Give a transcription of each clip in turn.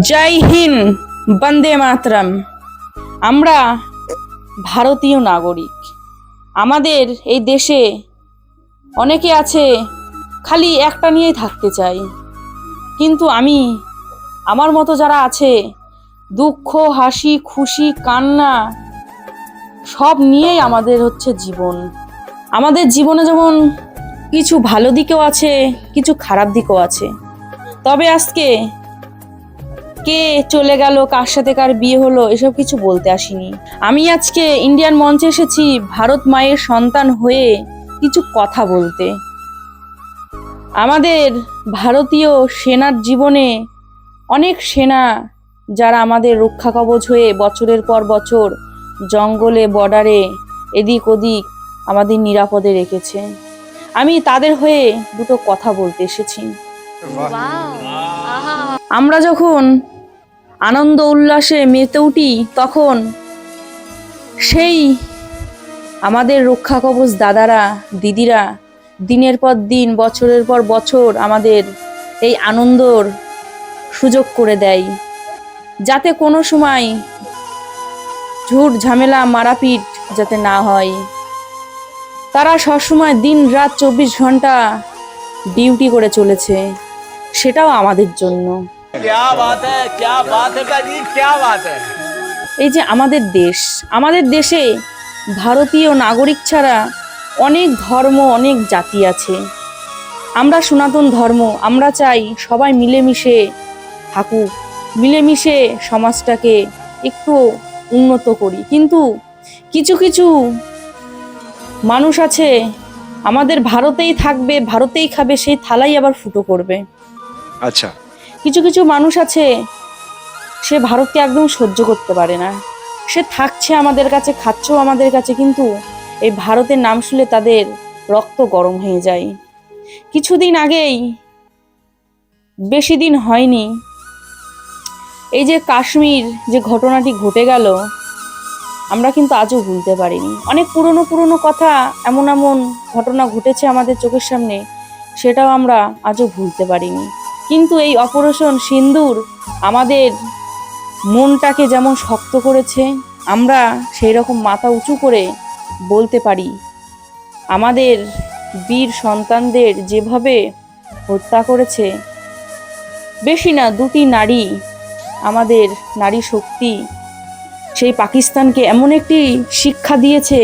জয় হিন্দ, বন্দে মাতরম। আমরা ভারতীয় নাগরিক। আমাদের এই দেশে অনেকে আছে, খালি একটা নিয়েই থাকতে চাই কিন্তু আমি, আমার মতো যারা আছে, দুঃখ, হাসি, খুশি, কান্না, সব নিয়েই আমাদের হচ্ছে জীবন। আমাদের জীবনে যেমন কিছু ভালো দিকও আছে, কিছু খারাপ দিকও আছে। তবে আজকে কে চলে গেল, কার সাথে কার বিয়ে হলো, এসব কিছু বলতে আসিনি। আমি আজকে ইন্ডিয়ান মঞ্চে এসেছি ভারত মায়ের সন্তান হয়ে কিছু কথা বলতে। আমাদের ভারতীয় সেনার জীবনে অনেক সেনা যারা আমাদের রক্ষা কবচ হয়ে বছরের পর বছর জঙ্গলে, বর্ডারে, এদিক ওদিক আমাদের নিরাপদে রেখেছে। আমি তাদের হয়ে দুটো কথা বলতে এসেছি। আমরা যখন আনন্দ উল্লাসে মেতে উঠি, তখন সেই আমাদের রক্ষা কবচ দাদারা, দিদিরা দিনের পর দিন, বছরের পর বছর আমাদের এই আনন্দর সুযোগ করে দেয়। যাতে কোনো সময় ঝুট ঝামেলা, মারাপিট যাতে না হয়। তারা সবসময় দিন রাত চব্বিশ ঘণ্টা ডিউটি করে চলেছে। সেটাও আমাদের জন্য। এই যে আমাদের দেশ আমাদের দেশে ভারতীয় নাগরিক ছাড়া অনেক ধর্ম অনেক জাতি আছে। আমরা সনাতন ধর্ম আমরা চাই সবাই মিলেমিশে থাকুক মিলেমিশে সমাজটাকে একটু উন্নত করি। কিন্তু কিছু কিছু মানুষ আছে আমাদের ভারতেই থাকবে ভারতেই খাবে সেই থালাই আবার ফুটো করবে। আচ্ছা। কিছু কিছু মানুষ আছে, সে ভারতকে একদম সহ্য করতে পারে না। সে থাকছে আমাদের কাছে, খাচ্ছেও আমাদের কাছে, কিন্তু এই ভারতের নাম শুনলে তাদের রক্ত গরম হয়ে যায়। কিছুদিন আগেই, বেশি দিন হয়নি, এই যে কাশ্মীর যে ঘটনাটি ঘটে গেল, আমরা কিন্তু আজও ভুলতে পারিনি। অনেক পুরনো পুরনো কথা, এমন এমন ঘটনা ঘটেছে আমাদের চোখের সামনে, সেটাও আমরা আজও ভুলতে পারিনি। কিন্তু এই অপারেশন সিন্দুর আমাদের মনটাকে যেমন শক্ত করেছে, আমরা সেই রকম মাথা উঁচু করে বলতে পারি। আমাদের বীর সন্তানদের যেভাবে হত্যা করেছে, বেশি না, দুটি নারী আমাদের নারী শক্তি সেই পাকিস্তানকে এমন একটি শিক্ষা দিয়েছে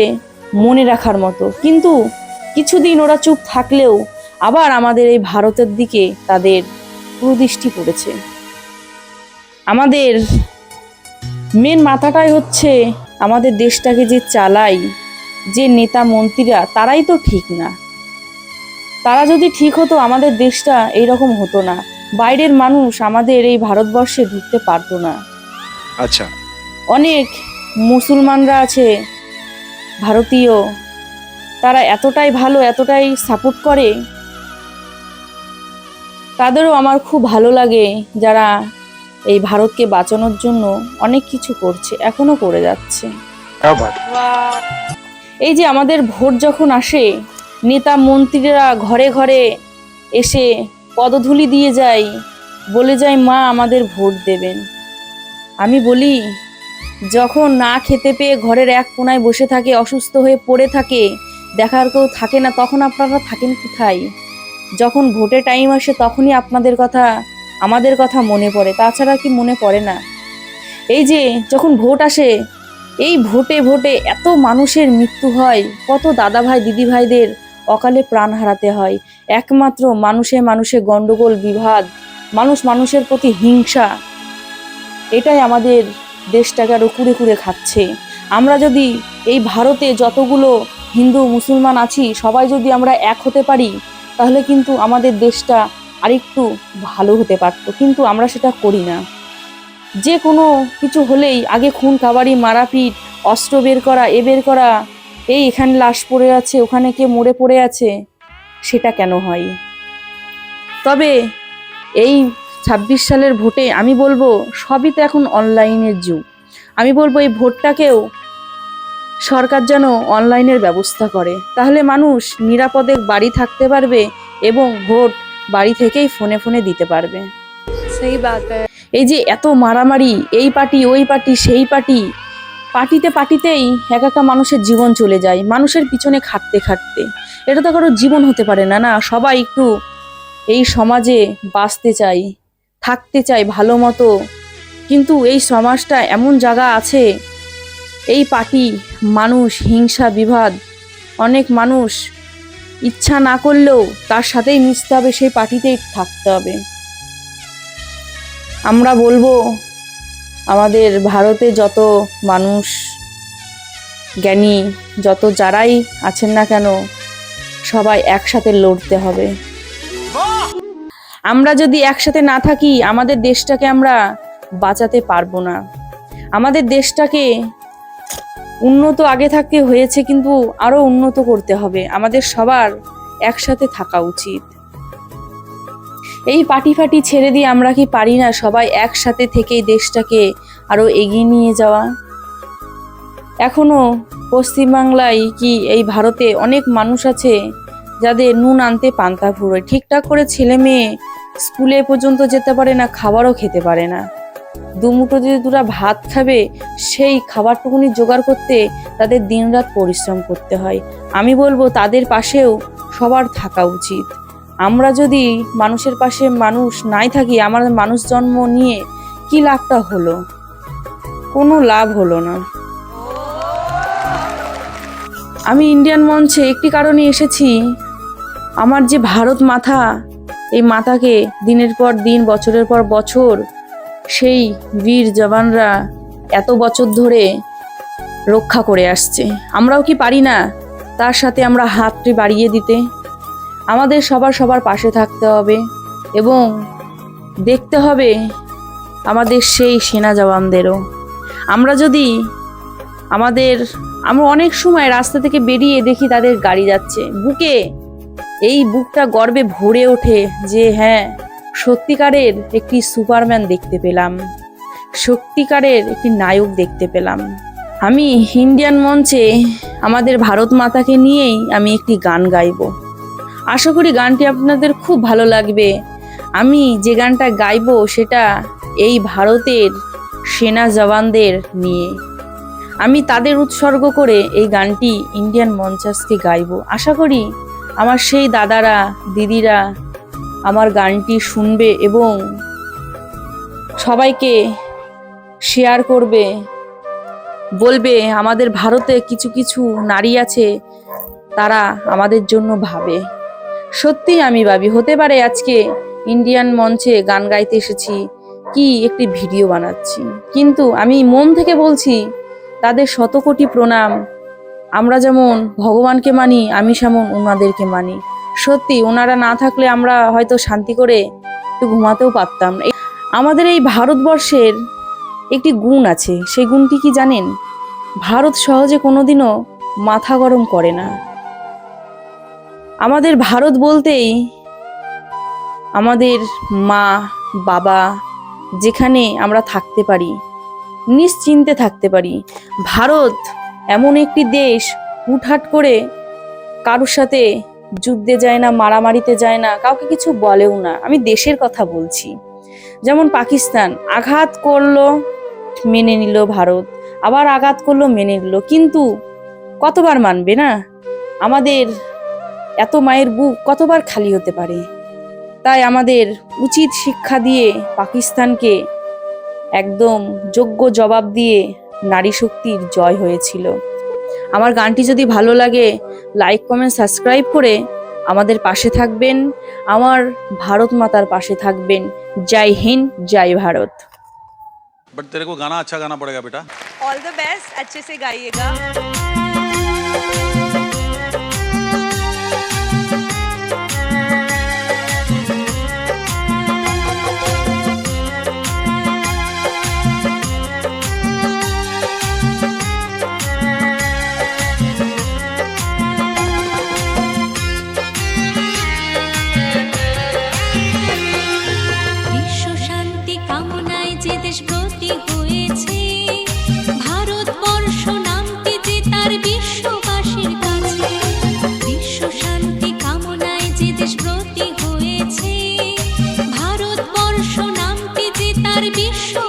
মনে রাখার মতো। কিন্তু কিছুদিন ওরা চুপ থাকলেও আবার আমাদের এই ভারতের দিকে তাদের কুদৃষ্টি পড়েছে। আমাদের মেন মাথাটাই হচ্ছে আমাদের দেশটাকে যে চালাই যে নেতা মন্ত্রীরা তারাই তো ঠিক না। তারা যদি ঠিক হতো আমাদের দেশটা এইরকম হতো না। বাইরের মানুষ আমাদের এই ভারতবর্ষে ঢুকতে পারতো না। আচ্ছা। অনেক মুসলমানরা আছে ভারতীয় তারা এতটাই ভালো এতটাই সাপোর্ট করে তাদেরও আমার খুব ভালো লাগে যারা এই ভারতকে বাঁচানোর জন্য অনেক কিছু করছে এখনও করে যাচ্ছে। এই যে আমাদের ভোট যখন আসে নেতা মন্ত্রীরা ঘরে ঘরে এসে পদধূলি দিয়ে যায় বলে যায় মা আমাদের ভোট দেবেন। আমি বলি যখন না খেতে পেয়ে ঘরের এক কোনায় বসে থাকে অসুস্থ হয়ে পড়ে থাকে দেখার কেউ থাকে না তখন আপনারা থাকেন কোথায়? যখন ভোটের টাইম আসে তখনই আপনাদের কথা, আমাদের কথা মনে পড়ে, তাছাড়া কি মনে পড়ে না। এই যে যখন ভোট আসে, এই ভোটে ভোটে এত মানুষের মৃত্যু হয়, কত দাদা ভাই দিদি ভাইদের অকালে প্রাণ হারাতে হয়। একমাত্র মানুষে মানুষে গণ্ডগোল বিভাদ মানুষ মানুষের প্রতি হিংসা, এটাই আমাদের দেশটাকে আরও কুড়ে কুড়ে খাচ্ছে। আমরা যদি এই ভারতে যতগুলো হিন্দু, মুসলমান আছি, সবাই যদি আমরা এক হতে পারি তাহলে কিন্তু আমাদের দেশটা আরেকটু ভালো হতে পারতো। কিন্তু আমরা সেটা করি না। যে কোনো কিছু হলেই আগে খুন, কাবাড়ি, মারাপিট, অস্ত্র বের করা, এ বের করা, এই এখানে লাশ পড়ে আছে, ওখানে কে মরে পড়ে আছে, সেটা কেন হয়? তবে এই ছাব্বিশ সালের ভোটে আমি বলব, সবই তো এখন অনলাইনের যুগ। আমি বলব এই ভোটটাকেও সরকার যেন অনলাইনের ব্যবস্থা করে। তাহলে মানুষ নিরাপদে বাড়ি থাকতে পারবে এবং ভোট বাড়ি থেকেই ফোনে ফোনে দিতে পারবে। সেই এই যে এত মারামারি এই পার্টি ওই পার্টি সেই পার্টি পার্টিতে পার্টিতেই এক একটা মানুষের জীবন চলে যায় মানুষের পিছনে খাটতে খাটতে। এটা তো কারও জীবন হতে পারে না না? সবাই একটু এই সমাজে বাঁচতে চাই থাকতে চাই ভালো মতো। কিন্তু এই সমাজটা এমন জায়গা আছে এই পার্টি মানুষ, হিংসা, বিবাদ, অনেক মানুষ। ইচ্ছা না করলেও তার সাথেই মিশতে হবে, সেই পার্টিতেই থাকতে হবে। আমরা বলব, আমাদের ভারতে যত মানুষ জ্ঞানী, যত যারাই আছেন না কেন, সবাই একসাথে লড়তে হবে। আমরা যদি একসাথে না থাকি, আমাদের দেশটাকে আমরা বাঁচাতে পারব না। আমাদের দেশটাকে উন্নত আগে থাকতে হয়েছে কিন্তু আরও উন্নত করতে হবে। আমাদের সবার একসাথে থাকা উচিত। এই পাটি ফাটি ছেড়ে দিয়ে আমরা কি পারি না সবাই একসাথে থেকে দেশটাকে আরও এগিয়ে নিয়ে যাওয়া? এখনও পশ্চিমবাংলায় কি এই ভারতে অনেক মানুষ আছে যাদের নুন আনতে পান্তা ফুরোয়? ঠিকঠাক করে ছেলে মেয়ে স্কুলে পর্যন্ত যেতে পারে না, খাবারও খেতে পারে না। দুমুটো যদি দুরা ভাত খাবে, সেই খাবারটুকুনি জোগাড় করতে তাদের দিনরাত পরিশ্রম করতে হয়। আমি বলব, তাদের পাশেও সবার থাকা উচিত। আমরা যদি মানুষের পাশে মানুষ নাই থাকি আমার মানুষ জন্ম নিয়ে কি লাভটা হলো? কোনো লাভ হলো না। আমি ইন্ডিয়ান মঞ্চে একটি কারণে এসেছি। আমার যে ভারত মাথা, এই মাথাকে দিনের পর দিন, বছরের পর বছর সেই বীর জওয়ানরা এত বছর ধরে রক্ষা করে আসছে। আমরাও কি পারি না তার সাথে আমরা হাতটি বাড়িয়ে দিতে? আমাদের সবার সবার পাশে থাকতে হবে এবং দেখতে হবে আমাদের সেই সেনা জওয়ানদেরও। আমরা যদি আমাদের, আমরা অনেক সময় রাস্তা থেকে বেরিয়ে দেখি তাদের গাড়ি যাচ্ছে। বুকে, এই বুকটা গর্বে ভরে ওঠে যে হ্যাঁ সত্যিকারের একটি সুপারম্যান দেখতে পেলাম। সত্যিকারের একটি নায়ক দেখতে পেলাম। আমি ইন্ডিয়ান মঞ্চে আমাদের ভারত মাতাকে নিয়েই আমি একটি গান গাইবো। আশা করি গানটি আপনাদের খুব ভালো লাগবে। আমি যে গানটা গাইবো সেটা এই ভারতের সেনা জওয়ানদের নিয়ে। আমি তাদের উৎসর্গ করে এই গানটি ইন্ডিয়ান মঞ্চাসকে গাইবো। আশা করি আমার সেই দাদারা, দিদিরা আমার গানটি শুনবে এবং সবাইকে শেয়ার করবে। বলবে, আমাদের ভারতে কিছু কিছু নারী আছে, তারা আমাদের জন্য ভাবে। সত্যি আমি ভাবি, হতে পারে আজকে ইন্ডিয়ান মঞ্চে গান গাইতে এসেছি, কি একটি ভিডিও বানাচ্ছি। কিন্তু আমি মন থেকে বলছি, তাদের শত কোটি প্রণাম, আমরা যেমন ভগবানকে মানি, আমি সেমন ওনাদেরকে মানি। সত্যি, ওনারা না থাকলে আমরা হয়তো শান্তি করে একটু ঘুমাতেও পারতাম। আমাদের এই ভারতবর্ষের একটি গুণ আছে, সেই গুণটি কি জানেন? ভারত সহজে কোনোদিনও মাথা গরম করে না। আমাদের ভারত বলতেই আমাদের মা, বাবা যেখানে আমরা থাকতে পারি, নিশ্চিন্তে থাকতে পারি। ভারত এমন একটি দেশ, হুটহাট করে কারোর সাথে যুদ্ধে যায় না, মারামারিতে যায় না, কাউকে কিছু বলেও না। আমি দেশের কথা বলছি। যেমন পাকিস্তান আঘাত করল, মেনে নিল ভারত। আবার আঘাত করল, মেনে নিল। কিন্তু কতবার মানবে না? আমাদের এত মায়ের বুক কতবার খালি হতে পারে? তাই আমাদের উচিত শিক্ষা দিয়ে পাকিস্তানকে একদম যোগ্য জবাব দিয়ে নারী শক্তির জয় হয়েছিল। আমার গানটি যদি ভালো লাগে লাইক কমেন্ট সাবস্ক্রাইব করে আমাদের পাশে থাকবেন আমার ভারত মাতার পাশে থাকবেন জয় হিন্দ জয় ভারত बट तेरे को गाना अच्छा गाना पड़ेगा बेटा ऑल द बेस्ट अच्छे से गाइएगा 你说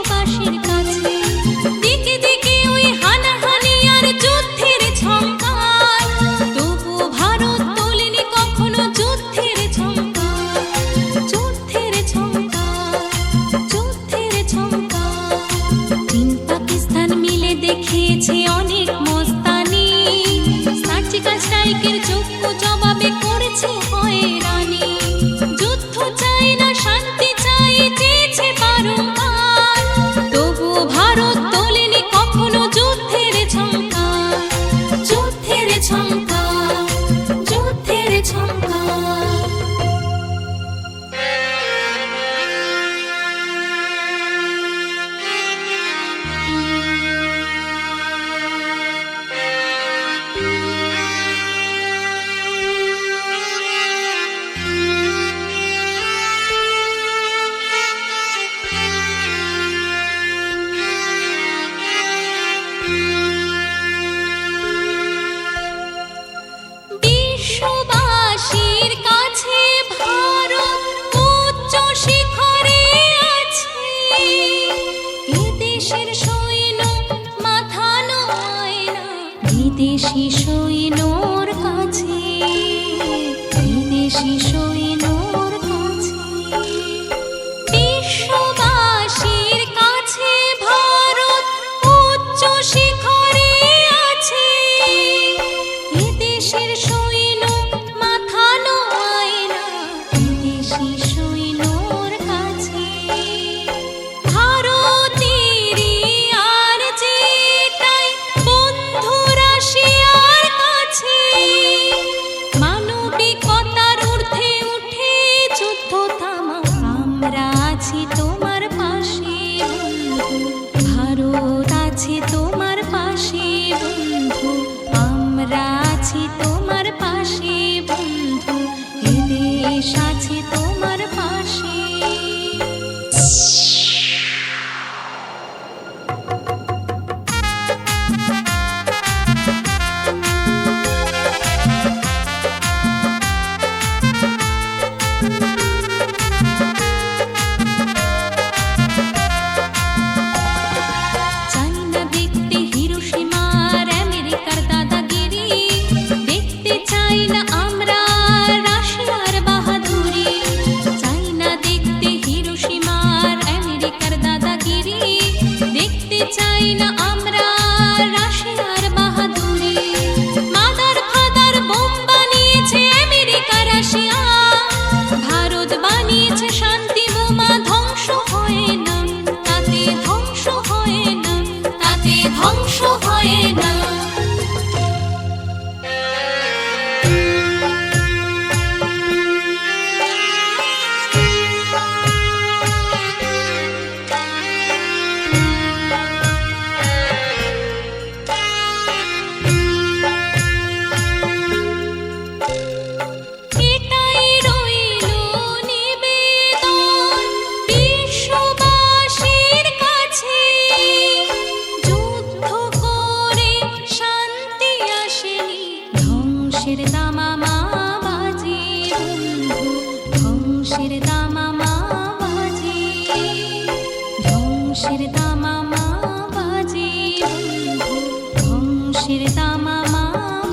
রসের তামা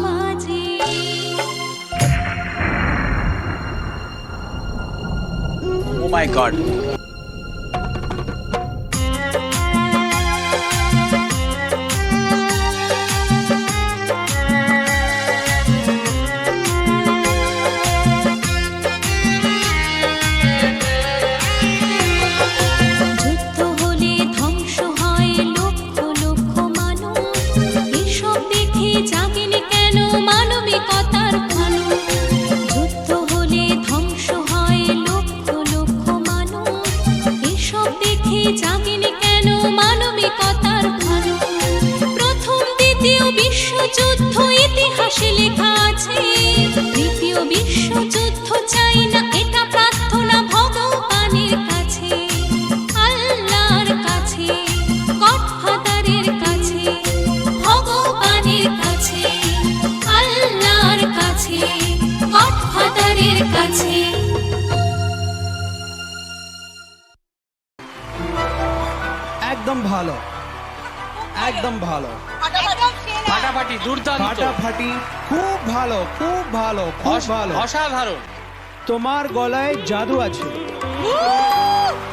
মাঝে ও মাই গড একদম ভালো। ফাটাফাটি দুর্দান্ত। ফাটাফাটি খুব ভালো খুব ভালো খুব ভালো। অসাধারণ। তোমার গলায় জাদু আছে।